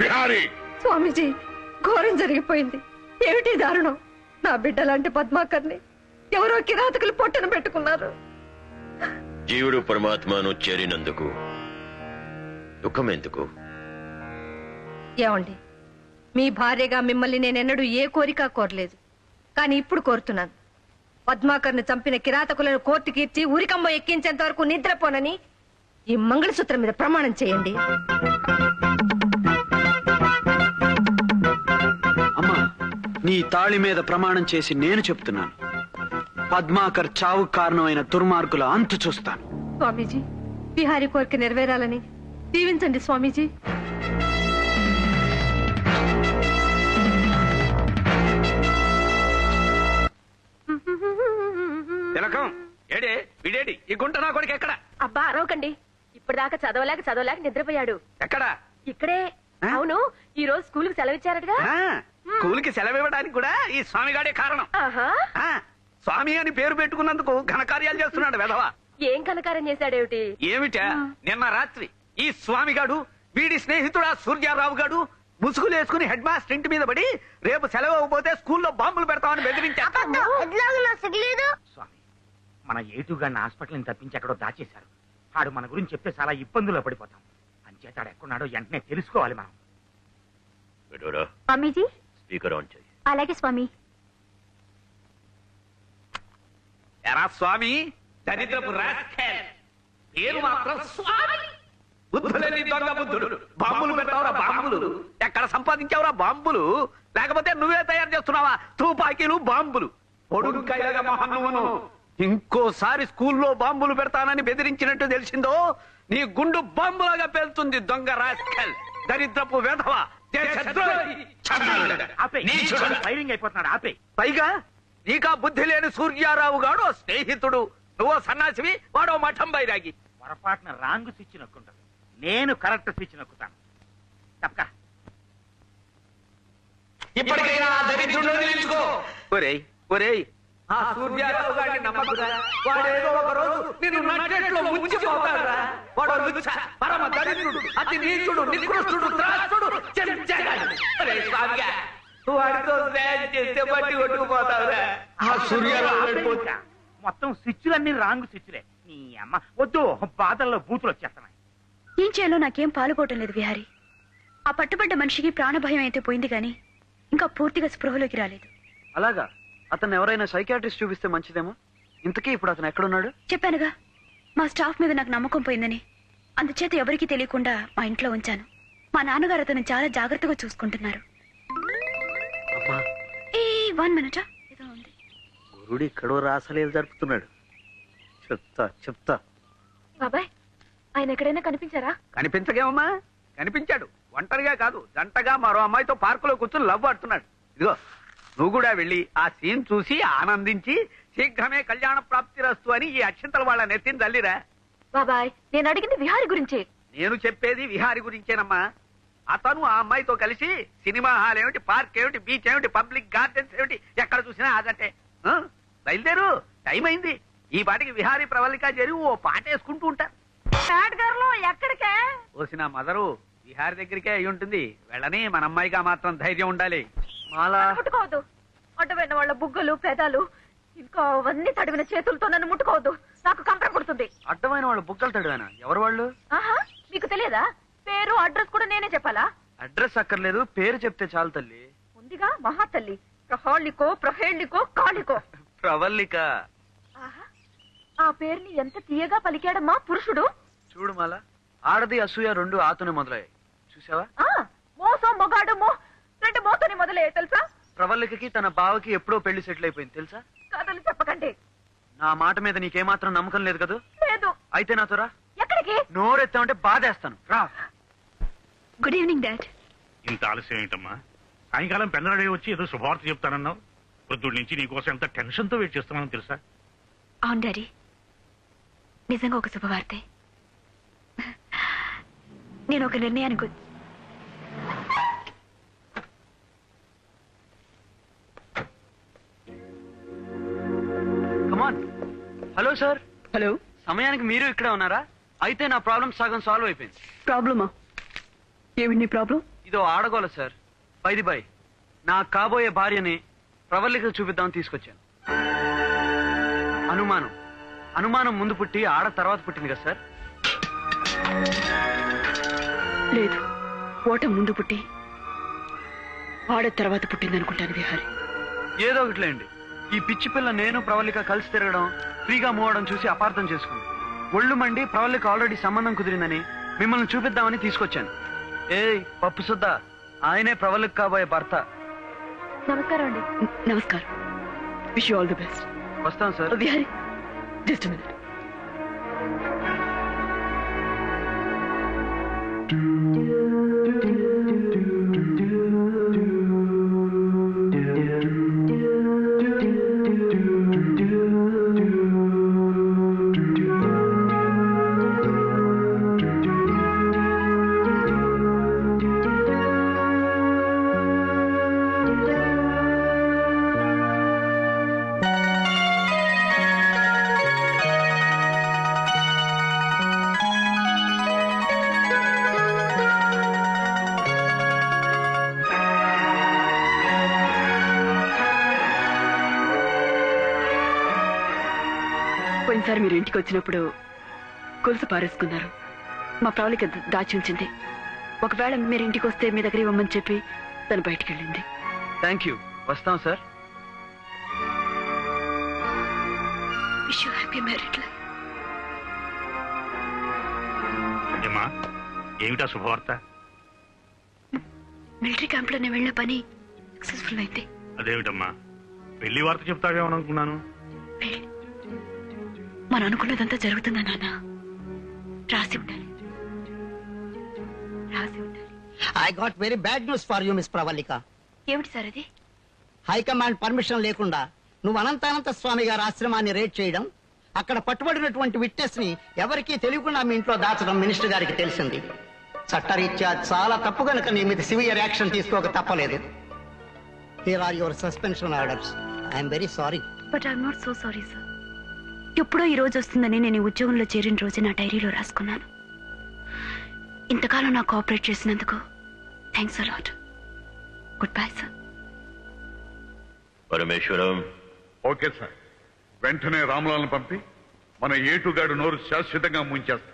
బిహారీ స్వామీజీ ఘోరం జరిగిపోయింది. ఏమిటి దారుణం? నా బిడ్డలాంటి పద్మాకర్ని ఎవరో కిరాతకులు పొట్టన పెట్టుకున్నారు. జీవుడు పరమాత్మను చేరినందుకు దుఃఖం ఎందుకు? ఏమండి మీ భార్యగా మిమ్మల్ని నేనెన్నడూ ఏ కోరిక కోరలేదు. కానీ ఇప్పుడు కోరుతున్నాను. పద్మాకర్ను చంపిన కిరాతకులను కోర్టుకి ఇచ్చి ఉరికంబ ఎక్కించేంత వరకు నిద్రపోనని ఈ మంగళసూత్రం మీద ప్రమాణం చేయండి. నీ తాళి మీద ప్రమాణం చేసి నేను చెప్తున్నాను. పద్మాకర్ చావు కారణమైన దుర్మార్గుల అంతు చూస్తాను. స్వామీజీ బిహారీ కోరిక నెరవేరాలని దీవించండి స్వామీజీ. తిలకం ఏడే విడేడి ఈ గుంట నా కొడుకు ఎక్కడ? అబ్బా అరవకండి. ఇప్పటిదాకా చదవలేక చదవలేక నిద్రపోయాడు. ఎక్కడ? ఇక్కడే? అవును ఈ రోజు స్కూల్కి సెలవు ఇచ్చారటగా ఆ, స్కూల్కి సెలవు ఇవ్వడానికి కూడా ఈ స్వామిగాడే కారణం. ఆహా. ఆ, స్వామి అని పేరు పెట్టుకున్నందుకు ఘనకార్యాలు చేస్తున్నాడు వెధవ. ఏం కనకారం చేశాడేమిటి? ఏమిటా? నిన్న రాత్రి ఈ స్వామిగాడు వీడి స్నేహితుడు ఆ సూర్యారావు గాడు ముసుగులు వేసుకుని హెడ్ మాస్టర్ ఇంటి మీద పడి రేపు సెలవు అవ్వకపోతే స్కూల్లో బాంబులు పెడతామని బెదిరించారు స్వామి మన ఏటుగాడిని హాస్పిటల్ని తప్పించి ఎక్కడో దాచేశారు. ఆడు మన గురించి చెప్తే చాలా ఇబ్బందుల్లో పడిపోతాం. అంచేత ఆడు ఎక్కడున్నాడో వెంటనే తెలుసుకోవాలి మనం. స్వామీజీ స్పీకర్ ఆన్ చేయి. అలాగే స్వామి. ఎరా స్వామి దరిద్రపు రాస్కెల్. పేరు మాత్రం స్వామి. బుద్ధులేని దొంగ బుద్ధుడు. బాంబులు పెడతావురా బాంబులు. ఎక్కడ సంపాదించావురా బాంబులు? లేకపోతే నువ్వే తయారు చేస్తున్నావా? తుపాకీలు బాంబులు. నువ్వును ఇంకోసారి స్కూల్లో బాంబులు పెడతానని బెదిరించినట్టు తెలిసిందో నీ గుండు బాంబులాగా పేలుతుంది దొంగ రాస్కెల్. దరిద్రపు వెధవ. ఫైరింగ్ అయిపోతున్నాడు పైగా నీకా బుద్ధి లేని సూర్యారావు గాడు స్నేహితుడు. నువ్వో సన్నాసివి వాడో మఠం బైరాగి. పొరపాటున రాంగ్ స్విచ్ నొక్కుంటాడు నేను కరెక్ట్ స్విచ్ నొక్కుతాను. తప్పక. ఒరేయ్ ఒరేయ్ ఆ సూర్యారావు గారిని నమ్మకురా వాడేదో ఒక రోజు నిన్ను నట్టేట్లో ముంచిపోతాడురా వాడు లుచ్చ పరమ దరిద్రుడు అతి నీచుడు నికృష్టుడు త్రాస్తుడు చెంచగాడు. ఒరేయ్ స్వామిగా. వాడితో చేస్తే బట్టి కొట్టుకుపోతావురా. ఆ సూర్యారావు వెళ్ళిపోతా మొత్తం స్విచ్లన్నీ రాంగ్ స్విచ్లే. నీ అమ్మ వద్దు బాధల్లో బూతులు వచ్చేస్తున్నాయి. ఏం చేయాలో నాకేం పాలుపోవటం లేదు విహారి. ఆ పట్టుబడ్డ మనిషికి ప్రాణభయం అయితే పోయింది గాని ఇంకా పూర్తిగా స్పృహలోకి రాలేదు. అలాగా? అతను ఎవరైనా సైకాట్రిస్ట్ చూపిస్తే మంచిదేమో? ఇంతకీ ఇప్పుడు అతను ఎక్కడున్నాడు? చెప్పానుగా మా స్టాఫ్ మీద నాకు నమ్మకం పోయిందని. అందుచేత ఎవరికీ తెలియకుండా మా ఇంట్లో ఉంచాను. మా నాన్నగారు అతను చాలా జాగ్రత్తగా చూసుకుంటున్నారు. One minute? ఏదో ఉంది. గురుడు ఇక్కడో రాసలేదు జరుపుతున్నాడు. చెప్తా చెప్తా. బాబాయ్ ఆయన ఎక్కడైనా కనిపించారా? కనిపించగేమమ్మా? కనిపించాడు. ఒంటరిగా కాదు జంటగా మరో అమ్మాయితో పార్కులో కూర్చుని లవ్ ఆడుతున్నాడు. ఇదిగో నువ్వు కూడా వెళ్ళి ఆ సీన్ చూసి ఆనందించి శీఘ్రమే కళ్యాణ ప్రాప్తి రస్తు అని ఈ అక్షంతలు వాళ్ళ నెత్తిని తల్లిరా బాబాయ్ నేను అడిగింది విహారి గురించి. నేను చెప్పేది విహారి గురించేనమ్మా. అతను ఆ అమ్మాయితో కలిసి సినిమా హాల్ ఏమిటి పార్క్ ఏమిటి బీచ్ ఏమిటి పబ్లిక్ గార్డెన్స్ ఏమిటి ఎక్కడ చూసినా అదంటే? బయలుదేరు టైం అయింది. ఈ పాటికి విహారీ ప్రవళిక చేరి ఓ పాట వేసుకుంటూ ఉంటారు ఎక్కడికే? ఓసిన మదరు విహారి దగ్గరికే అయి ఉంటుంది. వెళ్ళని మన అమ్మాయిగా మాత్రం ధైర్యం ఉండాలి. మాలా. ముట్టుకోవద్దు. అడ్డమైన వాళ్ళ బుగ్గలు పెదాలు ఇంకా అవన్నీ తడివిన చేతులతో నన్ను ముట్టుకోవద్దు. నాకు కంపర పుడుతుంది. అడ్డమైన వాళ్ళు బుక్కలు తడివానా? ఎవరు వాళ్ళు? ఆహా మీకు తెలియదా? పేరు అడ్రస్ కూడా నేనే చెప్పాలా? అడ్రస్ అక్కర్లేదు పేరు చెప్తే చాలు తల్లి. ఉందిగా? మహాతల్లి ప్రహాళికో ప్రహేళికో కాళికో. ప్రవల్లిక. ఆహా. ఆ పేరుని ఎంత తీయగా పలికాడమ్మా పురుషుడు? చూడు మాల ఆడది అసూయ రెండు ఆతోనే మొదలయ్యాయి. చూసావా? ఆ మోసం మొగాడు మో రెండు మోతని మొదలే తెలుసా? ప్రవల్లికకి తన బావకి ఎప్పుడో పెళ్ళి సెటిల్ అయిపోయింది తెలుసా? కథలు చెప్పకండి. నా మాట మీద నీకేమాత్రం నమ్మకం లేదు కదా? లేదు. అయితే నాతో రా. ఎక్కడికి? నోరెత్తామంటే బాధేస్తాను. రా. గుడ్ ఈవినింగ్ డాడ్ ఇంత ఆలస్యం ఏంటమ్మా? సాయంకాలం పెన్నరడే వచ్చి ఏదో శుభవార్త చెప్తానన్నావు. వృద్ధుడి నుంచి నీకోసం ఎంత టెన్షన్తో వెయిట్ చేస్తున్నానో తెలుసా? అవును డాడీ నిజంగా ఒక శుభవార్తే. నేను ఒక నిర్ణయానికి వచ్చి- కమాన్ హలో సార్ హలో సమయానికి మీరు ఇక్కడే ఉన్నారా? అయితే నా ప్రాబ్లం సగం సాల్వ్ అయిపోయింది. ప్రాబ్లమా ఏమిటి నీ ప్రాబ్లం? ఇది ఆడగోల సార్. By the by. నా కాబోయే భార్యని ప్రవల్లిక చూపిద్దామని తీసుకొచ్చాను. అనుమానం. అనుమానం ముందు పుట్టి ఆడ తర్వాత పుట్టింది కదా సార్? లేదు. ఓట ముందు పుట్టి వాడ తర్వాత పుట్టింది అనుకుంటాను విహారి. ఏదో ఒకటిలేండి ఈ పిచ్చి పిల్ల నేను ప్రవల్లిక కలిసి తిరగడం ఫ్రీగా మూవడం చూసి అపార్థం చేసుకుంది. ఒళ్ళు మండి ప్రవల్లిక ఆల్రెడీ సంబంధం కుదిరిందని మిమ్మల్ని చూపిద్దామని తీసుకొచ్చాను. ఏయ్ పప్పు సుద్దా. ఆయనే ప్రవల్లిక కాబోయే భర్త. నమస్కారం అండి. నమస్కారం. విష్ ఆల్ ది బెస్ట్ వస్తాం సార్. విహారి జస్ట్ మినిట్ పోయినసారి మీరు ఇంటికి వచ్చినప్పుడు గొలుసు పారేసుకున్నారు. మా ప్రవళిక ద- దాచి ఉంచింది. ఒకవేళ మీరు ఇంటికి వస్తే మీ దగ్గర ఇవ్వమని చెప్పి తను బయటికి వెళ్ళింది. థ్యాంక్ యూ వస్తాం sir. Wish you happy married life ఏమా ఏమిటా శుభవార్త? మిలిటరీ క్యాంప్లో నేను వెళ్ళిన పని సక్సెస్ఫుల్ అయింది అదేమిటమ్మా పెళ్ళి వార్త చెప్తావేమనుకున్నాను మనం అనుకున్నదంతా జరుగుతుందా నాన్న? రాసి ఉండాలి. రాసి ఉండాలి. I got very bad news for you miss Pravallika ఏమిటి సార్ అది? హైకమాండ్ పర్మిషన్ లేకుండా నువ్వు అనంతానంత స్వామి గారి ఆశ్రమాన్ని రేట్ చేయడం అక్కడ పట్టుబడినటువంటి విట్నెస్ని ఎవరికీ తెలియకుండా మీ ఇంట్లో దాచడం మినిస్టర్ గారికి తెలిసింది. చట్టరీత్యా చాలా తప్పు గనుక నీ మీద సివియర్ యాక్షన్ తీసుకోక తప్పలేదు. Here are your suspension orders I'm very sorry but I'm not so sorry sir ఎప్పుడో ఈ రోజు వస్తుందని నేను ఉద్యోగంలో చేరిన రోజు నా డైరీలో రాసుకున్నాను. ఇంతకాలం నాకు కోఆపరేట్ చేసినందుకు thanks a lot good bye sir Parameswaram. Okay sir వెంటనే రామలాల్ని పంపి మన ఏటుగాడు నోరు శాశ్వతంగా ముంచేస్తాం.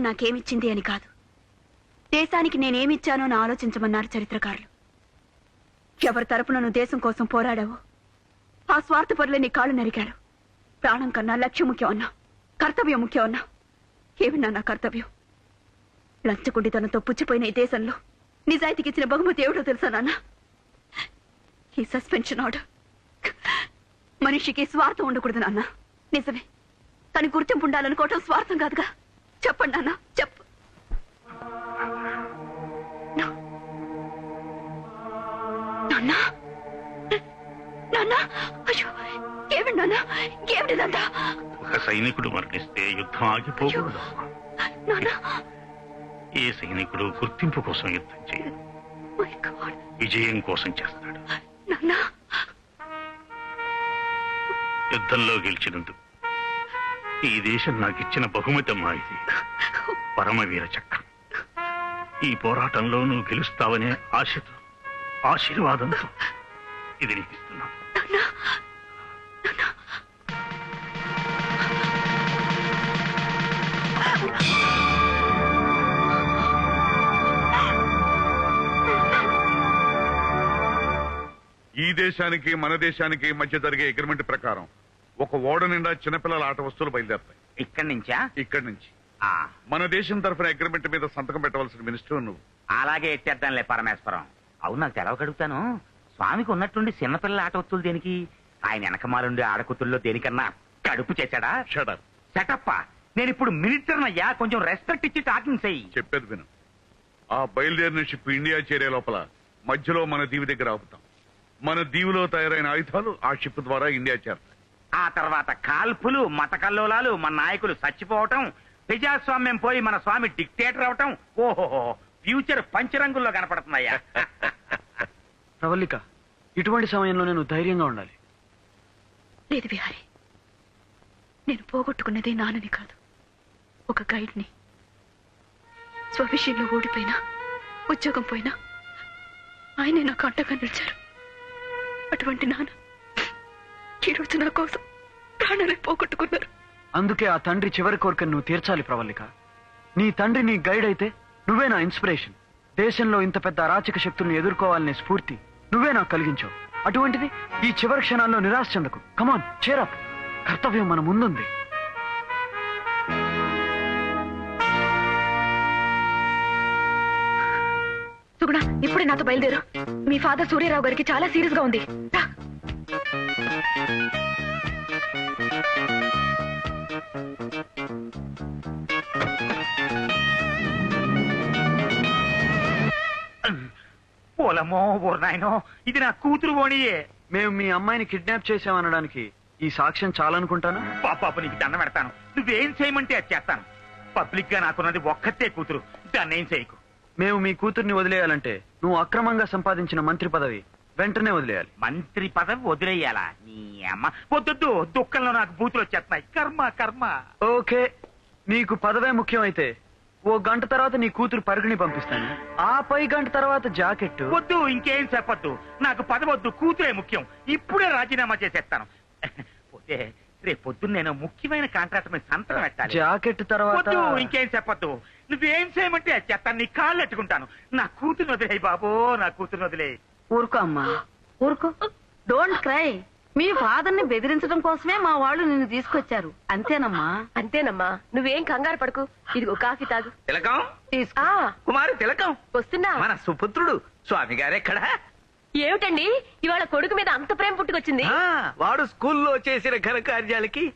దేశం నాకేమిచ్చింది అని కాదు. దేశానికి నేనేమిచ్చానో అని ఆలోచించమన్నారు చరిత్రకారులు. ఎవరి తరపున నువ్వు దేశం కోసం పోరాడావో ఆ స్వార్థపరులే నీ కాళ్ళు నరికారు. ప్రాణం కన్నా లక్ష్యం ముఖ్యం అన్నా కర్తవ్యం ముఖ్యం అన్నా ఏమిన్నా నా కర్తవ్యం? లంచకుండితనంతో పుచ్చిపోయిన ఈ దేశంలో నిజాయితీకి ఇచ్చిన బహుమతి ఏమిటో తెలుసా నాన్న? ఈ సస్పెన్షన్ ఆర్డర్. మనిషికి స్వార్థం ఉండకూడదు నాన్న. నిజమే. కానీ గుర్తింపు ఉండాలనుకోవటం స్వార్థం కాదుగా. చెప్పండి నాన్న చెప్పు. నా- నాన్న? నాన్న? అయ్యో ఏమిటి నాన్న? ఏమిటిదంతా ఒక సైనికుడు మరణిస్తే యుద్ధం ఆగిపోకూడదు. నాన్న? ఏ సైనికుడు గుర్తింపు కోసం యుద్ధం చేయడు? మై గాడ్ విజయం కోసం చేస్తాడు. నాన్న? యుద్ధంలో గెలిచినందుకు ఈ దేశం నాకు ఇచ్చిన బహుమతి అమ్మా ఇది. పరమవీర చక్రం. ఈ పోరాటంలో నువ్వు గెలుస్తావనే ఆశతో ఆశీర్వాదంతో ఇది నీకు ఈ దేశానికి మన దేశానికి మధ్య జరిగే అగ్రిమెంట్ ప్రకారం ఒక ఓడ నిండా చిన్నపిల్లల ఆట వస్తువులు బయలుదేరతాయి. ఇక్కడి నుంచా? ఇక్కడి నుంచి. ఆ, మన దేశం తరఫున అగ్రిమెంట్ మీద సంతకం పెట్టవలసిన మినిస్టర్ నువ్వు. అలాగే ఎత్తేద్దాంలే పరమేశ్వరం. అవును నాకు తెలవగడుగుతాను స్వామికి ఉన్నట్టుండి చిన్నపిల్లల ఆట వస్తువులు దేనికి? ఆయన వెనకమాలుండి ఆడకూతుల్లో దేనికన్నా కడుపు చేశాడా? షడర్ సెటప్ప నేను ఇప్పుడు మినిస్టర్ అయ్యా కొంచెం రెస్పెక్ట్ ఇచ్చి టాకింగ్ చెయ్యి. చెప్పేది విను. ఆ బయలుదేరిన షిప్ ఇండియా చేరే లోపల మధ్యలో మన దీవి దగ్గర ఆపుతాం. మన దీవిలో తయారైన ఆయుధాలు ఆ షిప్ ద్వారా ఇండియా చేరతాయి. ఆ తర్వాత కాల్పులు మత కల్లోలాలు మన నాయకులు చచ్చిపోవటం ప్రజాస్వామ్యం పోయి మన స్వామి డిక్టేటర్ అవటం ఓహో ఫ్యూచర్ పంచరంగుల్లో కనపడుతున్నాయా? ప్రవల్లిక ఇటువంటి సమయంలో నేను ధైర్యంగా ఉండాలి. లేదు విహారి. నేను పోగొట్టుకున్నది నాన్నని కాదు. ఒక గైడ్ని. స్వవిషయంలో ఓడిపోయినా ఉద్యోగం పోయినా ఆయనే నాకు అంటగా నిలిచారు. అటువంటి నాన్న ఈరోజు నా కోసం ప్రాణాలే పోగొట్టుకున్నారు. అందుకే ఆ తండ్రి చివరి కోరికను నువ్వు తీర్చాలి ప్రవల్లిక. నీ తండ్రి నీ గైడ్ అయితే నువ్వే నా ఇన్స్పిరేషన్ దేశంలో ఇంత పెద్ద అరాచక శక్తుల్ని ఎదుర్కోవాలనే స్ఫూర్తి నువ్వే నాకు కలిగించావు. అటువంటిది ఈ చివరి క్షణాల్లో నిరాశ చెందకు. కమాన్ చేరప్ కర్తవ్యం మన ముందుంది. సుగుణ ఇప్పుడే నాతో బయలుదేరు. మీ ఫాదర్ సూర్యరావు గారికి చాలా సీరియస్గా ఉంది. పోలమో ఓర్నాయనో ఇది నా కూతురు ఓణియే మేము మీ అమ్మాయిని కిడ్నాప్ చేశామనడానికి ఈ సాక్ష్యం చాలనుకుంటాను? పాపాపు నీకు దండం పెడతాను. నువ్వేం చేయమంటే అది చేస్తాను. పబ్లిక్గా నాకున్నది ఒక్కతే కూతురు. దాన్ని ఏం చేయకు. మేము మీ కూతుర్ని వదిలేయాలంటే నువ్వు అక్రమంగా సంపాదించిన మంత్రి పదవి. వెంటనే వదిలేయాలి. మంత్రి పదవి వదిలేయాలా? నీ అమ్మ. వద్దొద్దు దుఃఖంలో నాకు బూతులు వచ్చేస్తున్నాయి. కర్మ కర్మ. ఓకే నీకు పదవే ముఖ్యమైతే ఓ గంట తర్వాత నీ కూతురు పరుగుని పంపిస్తాను. ఆ పై గంట తర్వాత జాకెట్ వద్దు ఇంకేం చెప్పొద్దు. నాకు పదవద్దు కూతురే ముఖ్యం. ఇప్పుడే రాజీనామా చేసేస్తాను. పోతే రేపు పొద్దున్న నేను ముఖ్యమైన కాంట్రాక్ట్ మీద సంతకం పెట్టాలి. జాకెట్ తర్వాత వద్దు ఇంకేం చెప్పొద్దు. నువ్వేం చేయమంటే చేస్తాను. నీ కాళ్ళు ఎట్టుకుంటాను నా కూతురు వదిలేయి బాబో నా కూతురు వదిలేయి. ఊరుకో అమ్మా. ఊరుకో. డోంట్ క్రై మీ ఫాదర్ని బెదిరించడం కోసమే మా వాళ్ళు నిన్ను తీసుకొచ్చారు. అంతేనమ్మా. అంతేనమ్మా. నువ్వేం కంగారు పడకు. ఇదిగో కాఫీ తాగు. తిలకం? తీసుకో. ఆ. కుమారి తిలకం. వస్తున్నా. మన సుపుత్రుడు స్వామి గారెక్కడా ఏమిటండి? ఇవాళ కొడుకు మీద అంత ప్రేమ పుట్టుకొచ్చింది. ఆ, వాడు స్కూల్లో చేసిన ఘనకార్యాలకి